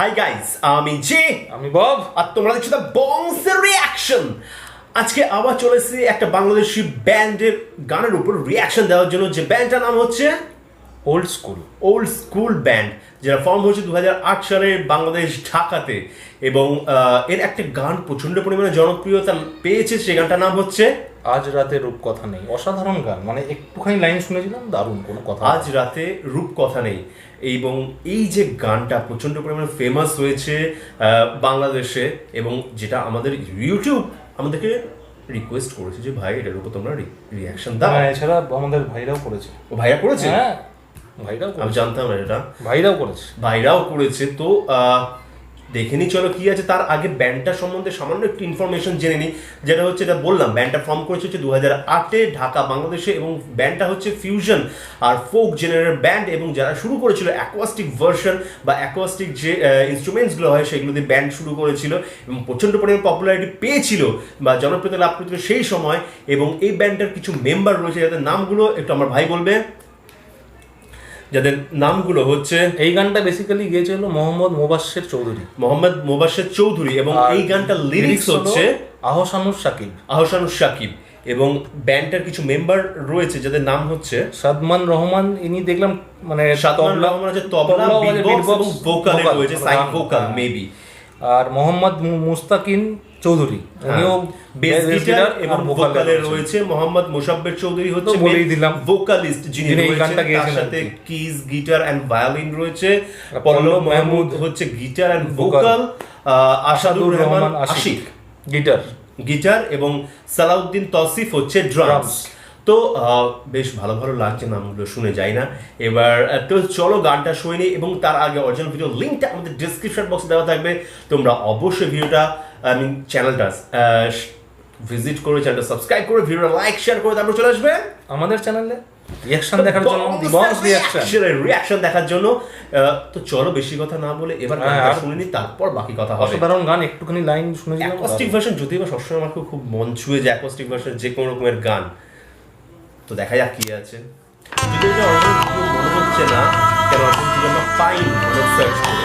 High guys আমি জে আমি বব। আর তোমরা দেখছ দ্য বংসের রিয়াকশন আজকে আবার চলেছি একটা বাংলাদেশি ব্যান্ডের গানের উপর রিয়াকশন দেওয়ার জন্য। যে ব্যান্ডটার নাম হচ্ছে old school old school band যারা ফর্ম হয়েছে দু হাজার আট সালে বাংলাদেশ ঢাকাতে এবং এর একটা গান প্রচণ্ড পরিমাণে জনপ্রিয়তা পেয়েছে সে গানটার নাম হচ্ছে আজ রাতে রূপকথা নেই। অসাধারণ গান। মানে একটুখানি লাইন শুনেছিলাম দারুণ কোনো কথা আজ রাতে রূপকথা নেই। এবং এই যে গানটা প্রচণ্ড পরিমাণে ফেমাস হয়েছে বাংলাদেশে এবং যেটা আমাদের ইউটিউব আমাদেরকে রিকোয়েস্ট করেছে যে ভাই এটার উপর তোমরা রিয়াকশন দাও। হ্যাঁ, এছাড়া আমাদের ভাইরাও করেছে। ও ভাইয়া করেছে? হ্যাঁ। ভাইরাও আমি জানতাম না এটা। ভাইরাও করেছে। ভাইরাও করেছে তো দেখে নি চলো কি আছে। তার আগে ব্যান্ডটা সম্বন্ধে সামান্য একটু ইনফরমেশন জেনে নিই যেটা হচ্ছে এটা বললাম ব্যান্ডটা ফর্ম করেছে হচ্ছে দু হাজার আটে ঢাকা বাংলাদেশে এবং ব্যান্ডটা হচ্ছে ফিউশন আর ফোক জেনারেল ব্যান্ড এবং যারা শুরু করেছিল অ্যাকোয়াস্টিক ভার্সন বা অ্যাকোয়াস্টিক যে ইনস্ট্রুমেন্টসগুলো হয় সেগুলো দিয়ে ব্যান্ড শুরু করেছিল এবং প্রচণ্ড পরিমাণে পপুলারিটি পেয়েছিল বা জনপ্রিয়তা লাভ করেছিল সেই সময় এবং এই ব্যান্ডটার কিছু মেম্বার রয়েছে যাদের নামগুলো একটু আমার ভাই বলবে। যাদের নামগুলো হচ্ছে এই গানটা বেসিক্যালি গিয়েছিল মোহাম্মদ মোবাশ্বের চৌধুরী। মোহাম্মদ মোবাশ্বের চৌধুরী এবং এই গানটার লিরিক্স হচ্ছে আহসানুর সাকিব আহসানুর সাকিব এবং ব্যান্ডটার কিছু মেম্বার রয়েছে যাদের নাম হচ্ছে সাদমান রহমান ইনি দেখলাম মানে সাদমান রহমান আছে তবলা বিটবক্স এবং ভোকালে রয়েছে সাইড ভোকাল। মেবি আর মোহাম্মদ মুস্তাকিন চৌধুরী। উনিও বেস গিটার এবং আর vocal এ ভোকালে রয়েছে মোহাম্মদ মোশাব্বের চৌধুরী হচ্ছে বলেই দিলাম। ভোকালিস্ট যিনি গানটা গেয়েছেন সাথে কিজ গিটার এন্ড ভায়োলিন রয়েছে। পল্লব মাহমুদ হচ্ছে guitar and vocal Asadur Rahman Ashiq. Guitar guitar এবং সালাউদ্দিন তসিফ হচ্ছে ড্রামস তো আহ, বেশ ভালো ভালো লাগছে নামগুলো শুনে যাই না। এবার তো চলো গানটা শুনে নিই এবং তার আগে অরিজিনাল ভিডিও লিঙ্কটা আমাদের ডিসক্রিপশন বক্সে দেওয়া থাকবে। তোমরা অবশ্যই ভিডিওটা আই মিন চ্যানেলটা ভিজিট করে চ্যানেলটা সাবস্ক্রাইব করে ভিডিওটা লাইক শেয়ার করে তারপর চলে আসবে। আমাদের চ্যানেলে রিয়াকশন দেখার জন্য রিয়াকশন রিয়াকশন দেখার জন্য তো চলো বেশি কথা না বলে এবার হ্যাঁ, গানটা তারপর বাকি কথা হবে। অসাধারণ গান একটুখানি লাইন শুনেছিলাম অ্যাকোস্টিক ভার্সন যদিও বা সবসময় আমার খুব মন ছুঁয়ে যায় অ্যাকোস্টিক ভার্সন যে কোনো রকমের গান। তো দেখা যাক কি আছে। যদি এটা original মনে হচ্ছে না কেন অরিজিনাল ভিডিও আমরা পাইনি অনেক সার্চ করে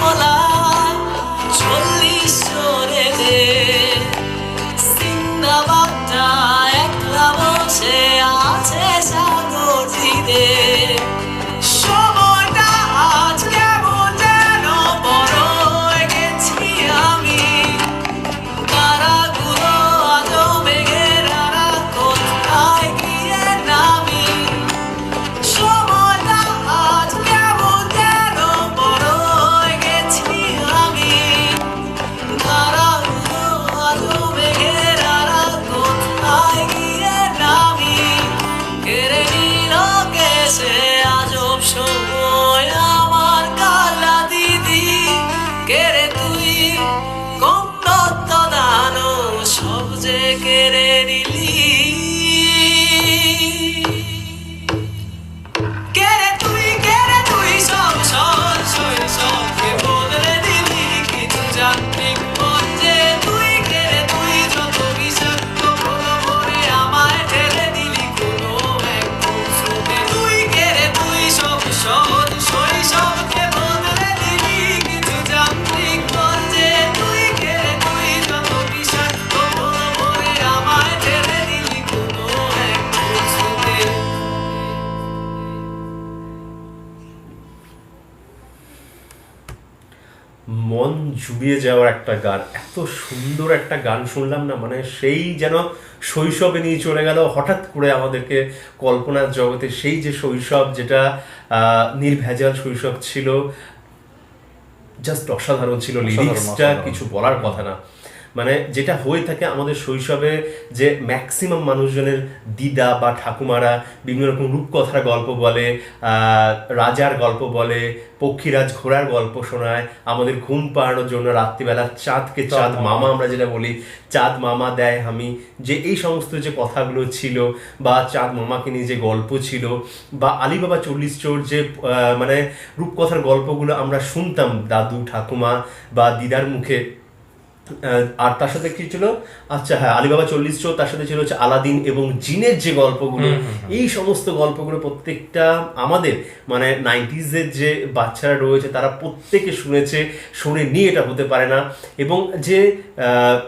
দরজা খোলা জুড়িয়ে যাওয়ার একটা গান। এত সুন্দর একটা গান শুনলাম না মানে সেই যেন শৈশবে নিয়ে চলে গেল হঠাৎ করে আমাদেরকে কল্পনার জগতে সেই যে শৈশব যেটা আহ, নির্ভেজাল শৈশব ছিল জাস্ট অসাধারণ ছিল লিরিক্সটা কিছু বলার কথা না। মানে যেটা হয়ে থাকে আমাদের শৈশবে যে ম্যাক্সিমাম মানুষজনের দিদা বা ঠাকুমারা বিভিন্ন রকম রূপকথার গল্প বলে রাজার গল্প বলে পক্ষীরাজ ঘোড়ার গল্প শোনায় আমাদের ঘুম পাড়ানোর জন্য রাত্রিবেলা চাঁদকে চাঁদ মামা। আমরা যেটা বলি চাঁদ মামা দেয় আমি যে এই সমস্ত যে কথাগুলো ছিল বা চাঁদ মামাকে নিয়ে যে গল্প ছিল বা আলিবাবা চল্লিশ চোর যে মানে রূপকথার গল্পগুলো আমরা শুনতাম দাদু ঠাকুমা বা দিদার মুখে আর তার সাথে কি ছিল? আচ্ছা হ্যাঁ আলিবাবা চল্লিশ চোর তার সাথে ছিল হচ্ছে আলাদিন এবং জিনের যে গল্পগুলো এই সমস্ত গল্পগুলো প্রত্যেকটা আমাদের মানে নাইনটিজের যে বাচ্চারা রয়েছে তারা প্রত্যেকে শুনেছে শুনে নিয়ে এটা হতে পারে না। এবং যে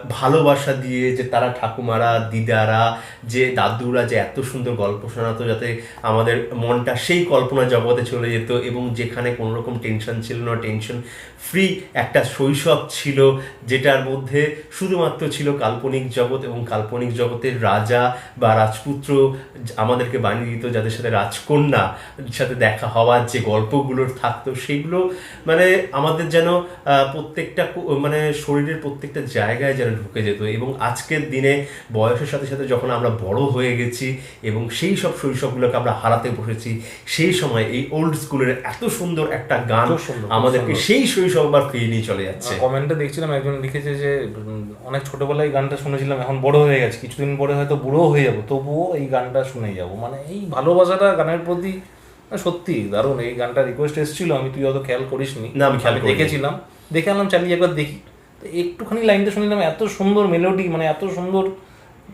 ভালোবাসা দিয়ে যে তারা ঠাকুমারা দিদারা যে দাদুরা যে এত সুন্দর গল্প শোনাতো যাতে আমাদের মনটা সেই কল্পনা জগতে চলে যেত এবং যেখানে কোনো রকম টেনশন ছিল না টেনশন ফ্রি একটা শৈশব ছিল যেটার মধ্যে শুধুমাত্র ছিল কাল্পনিক জগৎ এবং কাল্পনিক জগতের রাজা বা রাজপুত্র আমাদেরকে বানিয়ে দিত যাদের সাথে রাজকন্যা সাথে দেখা হওয়ার যে গল্পগুলোর থাকতো সেগুলো মানে আমাদের যেন প্রত্যেকটা মানে শরীরের প্রত্যেকটা জায়গায় যেন ঢুকে যেত এবং আজকের দিনে বয়সের সাথে সাথে যখন আমরা বড় হয়ে গেছি এবং সেই সব শৈশবগুলোকে আমরা হারাতে বসেছি সেই সময় এই ওল্ড স্কুলের এত সুন্দর একটা গান আমাদেরকে সেই শৈশব আবার ফিরিয়ে নিয়ে চলে যাচ্ছে। কমেন্টে দেখছিলাম একজন লিখেছে যে উম, অনেক ছোটবেলায় এই গানটা শুনেছিলাম এখন বড় হয়ে গেছে। কিছুদিন পরে হয়তো বুড়ো হয়ে যাব তবুও এই গানটা শুনে যাব। মানে এই ভালোবাসাটা গানের প্রতি সত্যি দারুণ। এই গানটা রিকোয়েস্ট এসেছিল আমি তুই অত খেয়াল করিস না, আমি খেয়াল দেখেছিলাম। দেখে আনলাম চালিয়ে একবার দেখি। তো একটুখানি লাইনটা শুনলাম এত সুন্দর মেলোডি মানে এত সুন্দর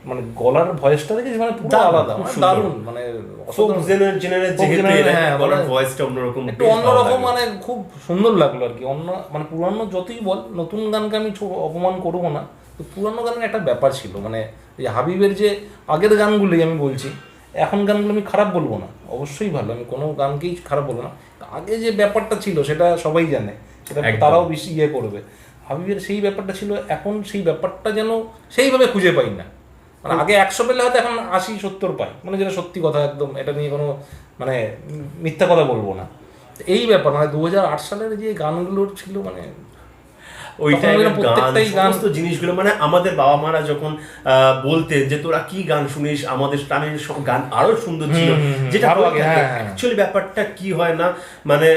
মানে গলার ভয়েসটা দেখেছি মানে পুরো আলাদা মানে। দারুণ মানে ফোক যেহেতু হ্যাঁ, গলার মানে- ভয়েসটা অন্যরকম একটু অন্যরকম। মানে খুব সুন্দর লাগল আর কি। অন্য মানে পুরানো যতই বল নতুন গানকে আমি অপমান করব না তো পুরানো গানের একটা ব্যাপার ছিল মানে এই হাবিবের যে আগের গানগুলোই আমি বলছি এখন গানগুলো আমি খারাপ বলব না অবশ্যই ভালো আমি কোনো গানকেই খারাপ বলব না। আগে যে ব্যাপারটা ছিল সেটা সবাই জানে সেটা তারাও বেশি ইয়ে করবে। হাবিবের সেই ব্যাপারটা ছিল এখন সেই ব্যাপারটা যেন সেইভাবে খুঁজে পাই না। মানে আগে একশো পেলে হয়তো এখন আশি, সত্তর পাই। মানে যেটা সত্যি কথা একদম। এটা নিয়ে কোনো মানে মিথ্যা কথা বলব না। এই ব্যাপার মানে দু হাজার আট সালের যে গানগুলোর ছিল মানে ওই টাইমের গান সমস্ত জিনিসগুলো মানে আমাদের বাবা মারা যখন আহ, বলতেন যে তোরা কি গান শুনিস আমাদের সব গান আরও সুন্দর ছিল। যেটা আগে, হ্যাঁ। অ্যাকচুয়ালি ব্যাপারটা কি হয় না মানে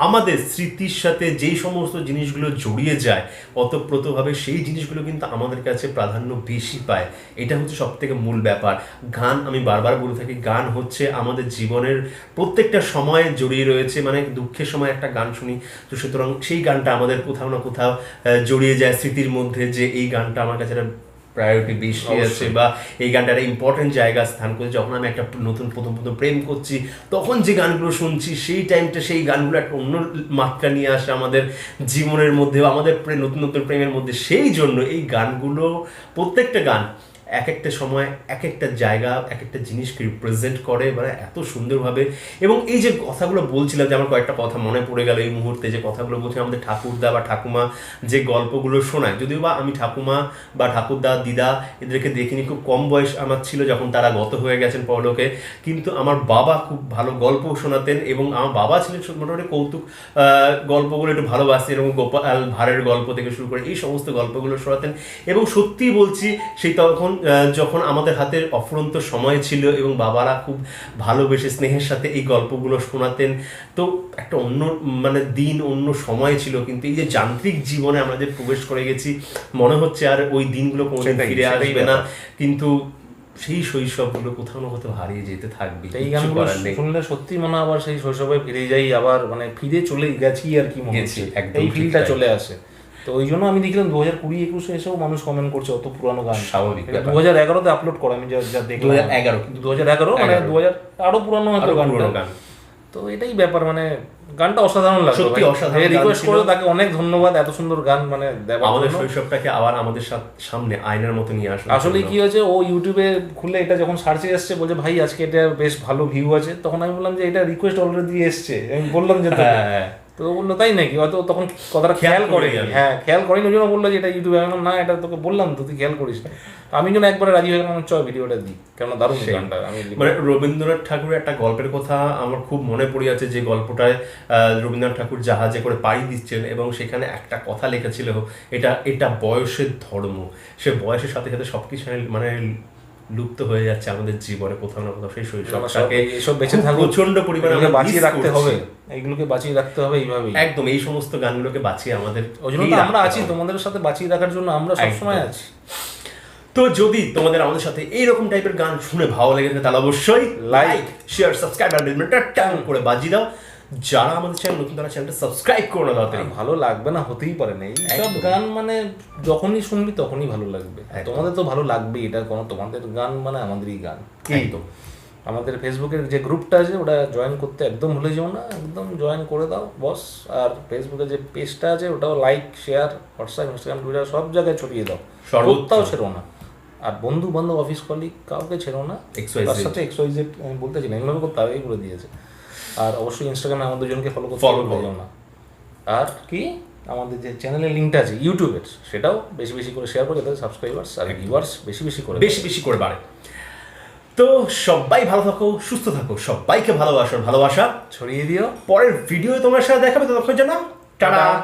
আমাদের স্মৃতির সাথে যেই সমস্ত জিনিসগুলো জড়িয়ে যায় অতপ্রতভাবে সেই জিনিসগুলো কিন্তু আমাদের কাছে প্রাধান্য বেশি পায়। এটা হচ্ছে সব থেকে মূল ব্যাপার। গান আমি বারবার বলে থাকি গান হচ্ছে আমাদের জীবনের প্রত্যেকটা সময়ে জড়িয়ে রয়েছে মানে দুঃখের সময় একটা গান শুনি তো সুতরাং সেই গানটা আমাদের কোথাও না কোথাও জড়িয়ে যায় স্মৃতির মধ্যে যে এই গানটা আমার কাছে একটা প্রায়োরিটি বেশি আছে বা এই গানটা একটা ইম্পর্টেন্ট জায়গা স্থান করছে। যখন আমি একটা নতুন প্রথম প্রথম প্রেম করছি তখন যে গানগুলো শুনছি সেই টাইমটা সেই গানগুলো একটা অন্য মাত্রা নিয়ে আসে আমাদের জীবনের মধ্যে বা আমাদের নতুন নতুন প্রেমের মধ্যে। সেই জন্য এই গানগুলো প্রত্যেকটা গান এক একটা সময় এক একটা জায়গা এক একটা জিনিসকে রিপ্রেজেন্ট করে মানে এত সুন্দরভাবে। এবং এই যে কথাগুলো বলছিলাম যে আমার কয়েকটা কথা মনে পড়ে গেল এই মুহূর্তে, যে কথাগুলো বলছি আমাদের ঠাকুরদা বা ঠাকুমা যে গল্পগুলো শোনায়, যদিও বা আমি ঠাকুমা বা ঠাকুরদা, দিদা এদেরকে দেখিনি, খুব কম বয়স আমার ছিল যখন তারা গত হয়ে গেছেন পরলোকে। কিন্তু আমার বাবা খুব ভালো গল্প শোনাতেন এবং আমার বাবা ছিলেন মোটামুটি কৌতুক গল্পগুলো একটু ভালোবাসতেন এবং গোপাল ভাড়ের গল্প থেকে শুরু করে এই সমস্ত গল্পগুলো শোনাতেন। এবং সত্যিই বলছি, সেই তখন যখন আমাদের হাতে অফুরন্ত সময় ছিল এবং বাবারা খুব ভালোবেসে স্নেহের সাথে এই গল্পগুলো শোনাতেন তো একটা অন্য মানে দিন অন্য সময় ছিল। কিন্তু এই যে যান্ত্রিক জীবনে আমরা যে প্রবেশ করে গেছি মনে হচ্ছে আর ওই দিনগুলো কোনোদিন ফিরে আসবে না। কিন্তু সেই শৈশবগুলো কোথাও না কোথাও হারিয়ে যেতে থাকবে এই গানগুলো শুনলে সত্যি মনে আবার সেই শৈশবে ফিরে যাই আবার মানে ফিরে চলে গেছি আর কি মনে হচ্ছে। এই ফিলটা চলে আসে। তো ওই জন্য আমি দেখলাম দু হাজার কুড়ি একুশে এসেও মানুষ কমেন্ট করছে অত পুরানো গান। স্বাভাবিক দু হাজার এগারোতে আপলোড করা আমি যা যা দেখলাম। 2011 কিন্তু দু হাজার এগারো মানে দু হাজার আরও পুরানো হয়তো গান। তো এটাই ব্যাপার মানে গানটা অসাধারণ লাগল সত্যি অসাধারণ রিকোয়েস্ট করে তাকে অনেক ধন্যবাদ এত সুন্দর গান মানে আমাদের শৈশবটাকে আবার আমাদের সামনে আয়নার মতো নিয়ে আসুন আসলে কি হয়েছে ও ইউটিউবে খুলে এটা যখন সার্চে এসছে বলছে ভাই আজকে এটা বেশ ভালো ভিউ আছে। তখন আমি বললাম যে এটা রিকোয়েস্ট অলরেডি এসছে। আমি বললাম যে হ্যাঁ। তো বলল তাই নাকি? হয়তো তখন কথাটা খেয়াল করে হ্যাঁ খেয়াল করিনি ওই জন্য বলল যে এটা ইউটিউবে আমি না এটা তোকে বললাম তো তুই খেয়াল করিস না। আমি যেন একবারে রাজি হয়ে গেলাম চ ভিডিওটা দিই। কেন দারুণ। গানটা আমি মানে রবীন্দ্রনাথ ঠাকুরের একটা গল্পের কথা আমার খুব মনে পড়ে আছে যে গল্পটায় রবীন্দ্রনাথ ঠাকুর জাহাজে করে পাড়ি দিচ্ছেন এবং সেখানে একটা কথা লেখা ছিল এটা এটা বয়সের ধর্ম। সে বয়সের সাথে সাথে সবকিছু মানে লুপ্ত হয়ে যাচ্ছে আমাদের জীবনে কোথাও না কোথাও সেই শৈশবটাকে এইসব বেঁচে থাকুক। প্রচণ্ড পরিমাণে আমরা বাঁচিয়ে রাখতে হবে। এইগুলোকে বাঁচিয়ে রাখতে হবে এইভাবেই। একদম এই সমস্ত গানগুলোকে বাঁচিয়ে আমাদের ওই জন্য তো আমরা আছি তোমাদের সাথে বাঁচিয়ে রাখার জন্য আমরা সবসময়। আছি। তো যদি তোমাদের আমাদের সাথে এইরকম টাইপের গান শুনে ভালো লেগে থাকে তাহলে অবশ্যই লাইক শেয়ার সাবস্ক্রাইব আর টাং করে বাজিয়ে দাও। যারা আমাদের চ্যানেল নতুন তারা চ্যানেলটা সাবস্ক্রাইব করো না তাড়াতাড়ি। ভালো লাগবে না হতেই পারে না। এইসব গান মানে যখনই শুনবি তখনই ভালো লাগবে। তোমাদের তো ভালো লাগবেই এটা কোনো তোমাদের গান মানে আমাদেরই গান। একদম। আমাদের ফেসবুকের যে গ্রুপটা আছে ওটা জয়েন করতে একদম ভুলে যেও না একদম জয়েন করে দাও বস। আর ফেসবুকে যে পেজটা আছে ওটাও like share WhatsApp Instagram Twitter সব জায়গায় ছড়িয়ে দাও। সর্বত্র। কোথাও ছেড়ো না। আর বন্ধু বান্ধব অফিস কলিগ কাউকে ছেড়ো না। তার সাথে এক্স ওয়াই আমি বলতে চাই না এইভাবে করতে হবে বলে দিয়েছে। আর অবশ্যই ইনস্টাগ্রামে আমাদের দুজনকে ফলো করতে ফলো করবেন। করো। না। আর কি? আমাদের যে চ্যানেলের লিঙ্কটা আছে ইউটিউবের সেটাও বেশি বেশি করে শেয়ার করে যাতে সাবস্ক্রাইবার্স আর ভিউয়ার্স বেশি বেশি করে বেশি বেশি করে বাড়ে। তো সবাই ভালো থাকো সুস্থ থাকো সবাইকে ভালোবাসো ভালোবাসা। ছড়িয়ে দিও। পরের ভিডিও তোমার সাথে দেখাবে ততক্ষণ জানা টাটা।